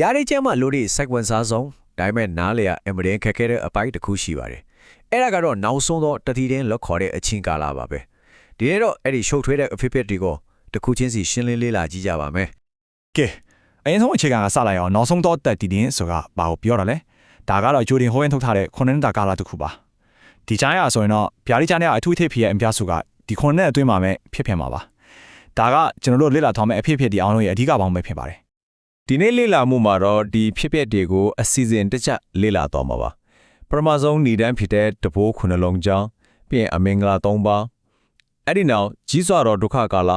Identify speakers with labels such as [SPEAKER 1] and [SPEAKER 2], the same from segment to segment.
[SPEAKER 1] ရားလေးကျမ်းမှာလို့ဒီစိုက်ဝင်စားဆုံးဒါပေမဲ့နားလေရအမရင်ခက်ခဲတဲ့အပိုင်းတစ်ခုရှိပါတယ်အဲ့ဒါကတော့နောက်ဆုံးတော့တတိတင်းလက်ခေါ်တဲ့အချင်းကာလပါပဲဒီနေ့တော့အဲ့ဒီရှုပ်ထွေးတဲ့အဖြစ်အပျက်တွေကိုတစ်ခုချင်းစီရှင်းလင်းလေးလာကြည့်ကြပါမယ်
[SPEAKER 2] ကဲအရင်ဆုံးအခြေခံကစလိုက်အောင်နောက်ဆုံးတော့တက်တည်တင်းဆိုတာဘာကိုပြောတာလဲဒါကတော့ဂျိုဒင်ဟိုးရင်ထုတ်ထားတဲ့ခုနှစ်နှစ်တာကာလတစ်ခုပါဒီကြားရဆိုရင်တော့ဗျာဒီကြားနဲ့အထူးထိပ်ဖြစ်ရဲ့အများစုကဒီခုနှစ်နှစ်အတွင်းမှာပဲဖြစ်ဖြစ်မှာပါဒါကကျွန်တော်တို့လေ့လာထားမယ့်အဖြစ်ဖြစ်ဒီအောင်လို့ရဲ့အဓိကပေါင်းပဲဖြစ်ပါတယ်
[SPEAKER 3] ဒီနေ့လေ့လာမှုမှာတော့ဒီဖြစ်ပျက်တွေကိုအစီအစဉ်တကျလေ့လာတော့မှာပါပထမဆုံးဏ္ဍန်ဖြစ်တဲ့တဘိုးခုနှလုံးကြောင်းပြီးရင်အမင်္ဂလာ၃ပါးအဲ့ဒီနောက်ကြီးစွာတော့ဒုက္ခကာလ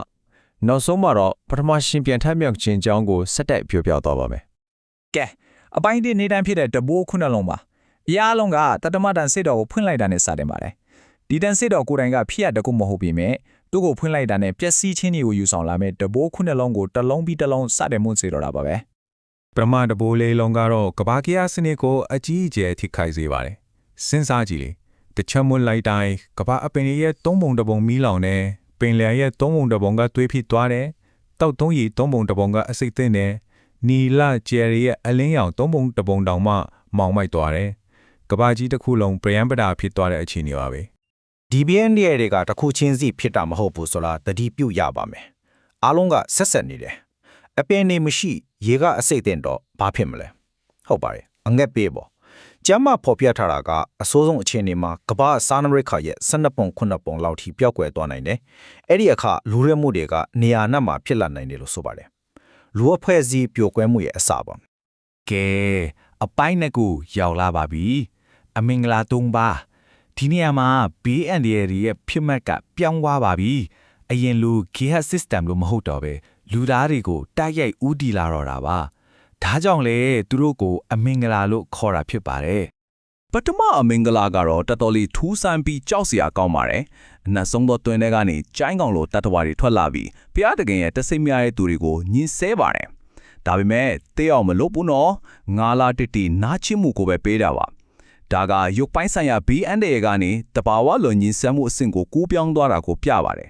[SPEAKER 3] နောက်ဆုံးမှာတော့ပထမရှင်ပြန်ထမြောက်ခြင်းကြောင်းကိုဆက်တိုက်ပြောပြတော့ပါမယ်
[SPEAKER 4] ကဲအပိုင်းဒီနေတိုင်းဖြစ်တဲ့တဘိုးခုနှလုံးပါအရာလုံးကတတမတန်စစ်တော်ကိုဖွင့်လိုက်တာနဲ့စတင်ပါတယ်ဒီတန်စစ်တော်ကိုယ်တိုင်ကဖြစ်ရတကုမဟုတ်ပြီမဲ့ သူ့ကိုဖွင့်လိုက်တာနဲ့ပျက်စီးခြင်းတွေကိုယူဆောင်လာမဲ့တဘိုးခုနှလုံးကိုတစ်လုံးပြီးတစ်လုံးစတင်မှုစေတော့တာပါပဲ
[SPEAKER 5] ပထမတဘိုးလေးလုံးကတော့ကဘာကီယာစနစ်ကိုအကြီးအကျယ်ထိခိုက်စေပါတယ်။စဉ်းစားကြည့်လေ။တချမ်းမွန်လိုက်တိုင်းကဘာအပင်ရဲ့သုံးပုံတစ်ပုံမီးလောင်နေပင်လယ်ရဲ့သုံးပုံတစ်ပုံကသွေးဖြစ်သွားတယ်။တောက်သုံးရီသုံးပုံတစ်ပုံကအစိတ်သိမ့်တယ်။နီလာကျယ်ရီရဲ့အလင်းရောင်သုံးပုံတစ်ပုံတောင်မှမောင်မိုက်သွားတယ်။ကဘာကြီးတစ်ခုလုံးပရယံပဒါဖြစ်သွားတဲ့အခြေအနေပါပဲ။
[SPEAKER 6] DBN တွေကတစ်ခုချင်းစီဖြစ်တာမဟုတ်ဘူးဆိုတာတတိပြုတ်ရပါမယ်အားလုံးကဆက်ဆက်နေတယ်အပင်နေမရှိရေကအစိတ်တင်တော့ဘာဖြစ်မလဲဟုတ်ပါတယ်အငက်ပေးပေါ့ကျမ်းမာဖော်ပြထားတာကအစိုးဆုံးအခြေအနေမှာကမ္ဘာစားနရိခါရဲ့12ပုံ9ပုံလောက်ထိပျောက်ကွယ်သွားနိုင်တယ်အဲ့ဒီအခါလူရဲမှုတွေကနေရာနှက်မှာဖြစ်လာနိုင်တယ်လို့ဆိုပါတယ်လူအဖွဲ့အစည်းပြိုကွဲမှုရဲ့အစပါ
[SPEAKER 7] ကဲအပိုင်းနှစ်ခုရောက်လာပါပြီအမင်္ဂလာတုံးပါ ဒီနေရာမှာ BND ရဲ့ဖြစ်မှတ်ကပြောင်းသွားပါပြီအရင်လူ GH system လို့မဟုတ်တော့ပဲလူသားတွေကိုတိုက်ရိုက်ဦးတည်လာတော့တာပါဒါကြောင့်လေသူတို့ကို အမင်္ဂလာလို့ခေါ်တာဖြစ်ပါတယ်
[SPEAKER 8] ပထမအမင်္ဂလာကတော့တော်တော်လေးထူးဆန်းပြီးကြောက်စရာကောင်းပါတယ်။အနက်ဆုံးသောတွင်တွေကနေကျိုင်းကောင်လိုတတ်တော်တွေထွက်လာပြီးဘုရားတခင်ရဲ့တစိမ့်များတဲ့သူတွေကိုညှင်းဆဲပါတယ်။ဒါပေမဲ့တေးအောင်မလုပ်ဘူးနော်။ငါလာတစ်တီနားချင်းမှုကိုပဲပေးတာပါ။ ဒါကရုပ်ပိုင်းဆိုင်ရာ BN တွေကနေတဘာဝလွန်ညှင်းဆဲမှုအဆင့်ကိုကူးပြောင်းသွားတာကိုပြပါတယ်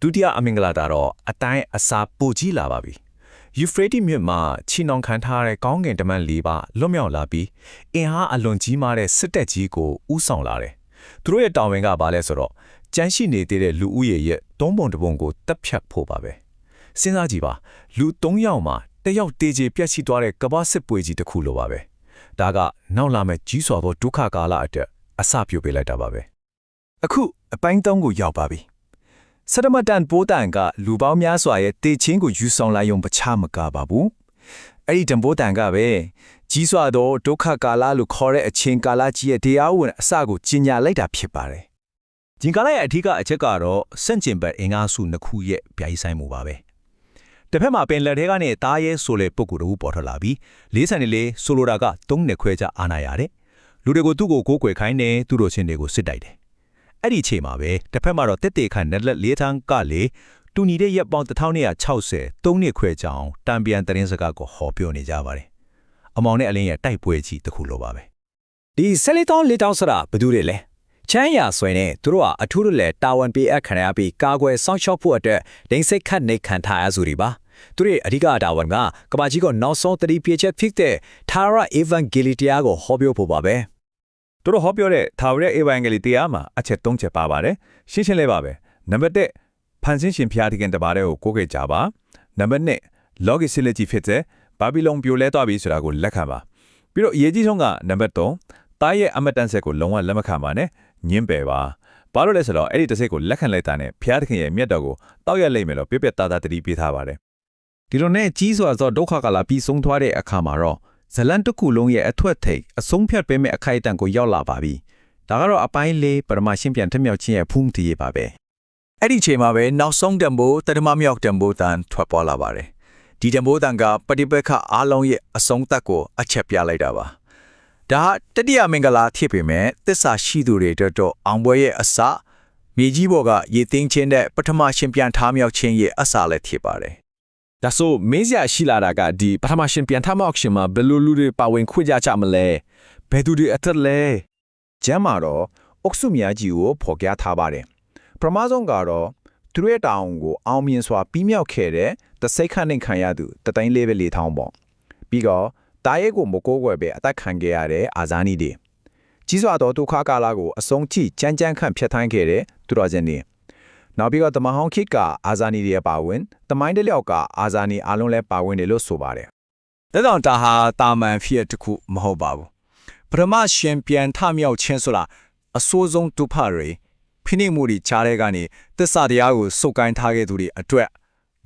[SPEAKER 3] ဒုတိယအမင်္ဂလာတာတော့အတိုင်းအစာပိုကြီးလာပါပြီ။ Euphrates မြစ်မှာချီနှောင်ခံထားတဲ့ကောင်းကင်တမန်၄ပါးလွတ်မြောက်လာပြီးအင်ဟာအလွန်ကြီးမားတဲ့စစ်တပ်ကြီးကိုဥဆောင်လာတယ်။သူတို့ရဲ့တာဝန်ကဘာလဲဆိုတော့ကြမ်းရှိနေသေးတဲ့လူဦးရေရဲ့သုံးပုံတစ်ပုံကိုတပ်ဖြတ်ဖို့ပါပဲ။စဉ်းစားကြည့်ပါလူ၃ယောက်မှာတစ်ယောက်တေချေပြက်စီသွားတဲ့ကမ္ဘာစစ်ပွဲကြီးတစ်ခုလိုပါပဲ။ ဒါကနောက်လာမဲ့ကြီးစွာသောဒုက္ခကာလအတွက်အစပြုပေးလိုက်တာပါပဲ။
[SPEAKER 2] အခုအပိုင်း၃ကိုရောက်ပါပြီစဒမတန်ပိုးတန်ကလူပေါင်းများစွာရဲ့တေချင်းကိုယူဆောင်လာယုံပချမကပါဘူးအဲ့ဒီတံပိုးတန်ကပဲကြီးစွာသောဒုက္ခကာလလို့ခေါ်တဲ့အချိန်ကာလကြီးရဲ့တရားဝင်အစကိုကျင်ညာလိုက်တာဖြစ်ပါတယ်
[SPEAKER 8] ဒီကာလရဲ့အထူးအချက်ကတော့စန့်ကျင်ဘက်အင်္ဂါစုနှစ်ခုရဲ့ပြိုင်ဆိုင်မှုပါပဲ တစ်ဖက်မှာပင်လက်ထဲကနေတားရဲဆိုလေပုဂ္ဂိုလ်တို့ပေါ်ထွက်လာပြီးလေးဆန်နေလေဆိုလိုတာကသုံးနှစ်ခွဲကြအာနာရတယ်လူတွေကိုသူ့ကိုကိုးကွယ်ခိုင်းတယ်သူတို့ချင်းတွေကိုစစ်တိုက်တယ်အဲ့ဒီအချိန်မှာပဲတစ်ဖက်မှာတော့တက်တေခန့်နက်လက်လေးထန်းကလေတူညီတဲ့ရက်ပေါင်း1960သုံးနှစ်ခွဲကြအောင်တံပြန်သတင်းစကားကိုဟောပြောနေကြပါတယ်အမောင်နဲ့အလင်းရဲ့တိုက်ပွဲကြီးတစ်ခုလိုပါပဲ
[SPEAKER 1] ဒီဆက်လေးတောင်းလေးတောင်းဆိုတာဘယ်သူတွေလဲချမ်းရဆွဲနေသူတို့ကအထူးတလဲတာဝန်ပေးအပ်ခံရပြီးကာကွယ်စောင့်ရှောက်ဖို့အတွက်ဒိန်စိတ်ခတ်နေခံထားရသူတွေပါ သူတို့ရဲ့အဓိကတာဝန်ကကဘာကြီးကနောက်ဆုံးတတိပြည့်ချက်ဖြစ်တဲ့ Tara Evangeli တရားကိုဟောပြောဖို့ပါပဲ
[SPEAKER 5] သူတို့ဟောပြောတဲ့ထာဝရဧဝံဂေလိတရားမှာအချက်၃ချက်ပါပါတယ်ရှင်းရှင်းလေးပါပဲနံပါတ်1ဖန်ဆင်းရှင်ဖျားတခင်တပါးတဲ့ကိုကိုးကြကြပါနံပါတ်2 log စစ်လက်ကြီးဖြစ်တဲ့ဘာဘီလုံပြိုလဲသွားပြီဆိုတာကိုလက်ခံပါပြီးတော့အရေးကြီးဆုံးကနံပါတ်3တားရဲ့အမတန်ဆက်ကိုလုံးဝလက်မခံပါနဲ့ညင်းပယ်ပါဘာလို့လဲဆိုတော့အဲ့ဒီတစ်စိတ်ကိုလက်ခံလိုက်တာနဲ့ဖျားတခင်ရဲ့မြတ်တော်ကိုတောက်ရလိမ့်မယ်လို့ပြပြသားသားတတိပေးထားပါတယ်
[SPEAKER 8] ဒီလိုနဲ့ကြီးစွာသောဒုက္ခကလာပြီးဆုံးသွားတဲ့အခါမှာတော့ဇလန်တစ်ခုလုံးရဲ့အထွတ်ထိပ်အဆုံးဖြတ်ပေးမဲ့အခိုက်အတန့်ကိုရောက်လာပါပြီ။ဒါကတော့အပိုင်းလေးပရမရှင်းပြန်ထမြောက်ခြင်းရဲ့ဖုံးတည်ရပါပဲ
[SPEAKER 4] အဲ့ဒီအချိန်မှာပဲနောက်ဆုံးတံပိုးတရမမြောက်တံပိုးတန်ထွက်ပေါ်လာပါတယ်ဒီတံပိုးတန်ကပฏิပက္ခအားလုံးရဲ့အဆုံးသတ်ကိုအချက်ပြလိုက်တာပါဒါတတိယမင်္ဂလာဖြစ်ပေမဲ့သစ္စာရှိသူတွေအတွက်တော့အောင်ပွဲရဲ့အစမြေကြီးပေါ်ကရေသိမ်းခြင်းတဲ့ပထမရှင်ပြန်ထားမြောက်ခြင်းရဲ့အစလည်းဖြစ်ပါတယ်
[SPEAKER 3] ဒါဆိုမင်းစရာရှိလာတာကဒီပထမရှင်ပြန်ထမောက်ရှင်မှာဘယ်လိုလူတွေပါဝင်ခွင့်ကြကြမလဲဘယ်သူတွေအသက်လဲ
[SPEAKER 6] ကျမ်းမှာတော့အုပ်စုများကြီးကိုဖော်ပြထားပါတယ်ပထမဆုံးကတော့သူတို့ရဲ့တောင်းကိုအောင်မြင်စွာပြီးမြောက်ခဲ့တဲ့တစိတ်ခန့်နှင့်ခံရသူတသိန်းလေးပဲလေးထောင်းပေါ့
[SPEAKER 4] ပြီးတော့တာရဲကိုမကိုးကွယ်ပဲအသက်ခံခဲ့ရတဲ့အာဇာနည်တွေကြီးစွာသောဒုက္ခကာလကိုအဆုံးထိကြမ်းကြမ်းခန့်ဖျက်ထိုင်းခဲ့တဲ့သူတော်စင်တွေ နောက်ပြီးတော့တမဟောင်းခိတ်ကအာဇာနည်တွေပါဝင်တမိုင်းတစ်လျောက်ကအာဇာနည်အလုံးလဲပါဝင်တယ်လို့ဆိုပါတယ်
[SPEAKER 1] ဒါကြောင့်ဒါဟာတာမန်ဖြစ်တစ်ခုမဟုတ်ပါဘူးပထမရှင်ပြန်ထမြောက်ခြင်းဆိုတာအဆိုးဆုံးဒုဖတွေဖိနှိပ်မှုတွေချားတဲ့ကနေသစ္စာတရားကိုစုပ်ကိုင်းထားခဲ့သူတွေအတွက်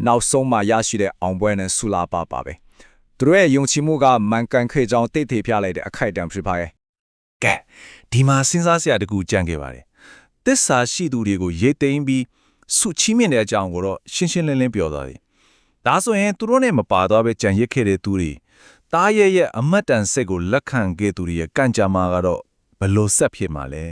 [SPEAKER 1] နောက်ဆုံးမှရရှိတဲ့အောင်ပွဲနဲ့ဆူလာပါပါပဲသူတို့ရဲ့ယုံကြည်မှုကမှန်ကန်ခဲ့ကြောင်းတိတ်ထေပြလိုက်တဲ့အခိုက်အတန့်ဖြစ်ပါရဲ့
[SPEAKER 3] ကဲဒီမှာစဉ်းစားစရာတကူကြံခဲ့ပါတယ် သစ္စာရှိသူတွေကိုရိတ်သိမ်းပြီးစုချီးမြှင့်တဲ့အကြောင်းကိုတော့ရှင်းရှင်းလင်းလင်းပြောသွားတယ်ဒါဆိုရင်သူတို့နဲ့မပါတော့ပဲကြံရစ်ခဲ့တဲ့သူတွေတားရဲ့ရဲ့အမတ်တန်စိတ်ကိုလက်ခံခဲ့သူတွေရဲ့ကန့်ကြမ်းမှာကတော့ဘယ်လို့ဆက်ဖြစ်မှာလဲ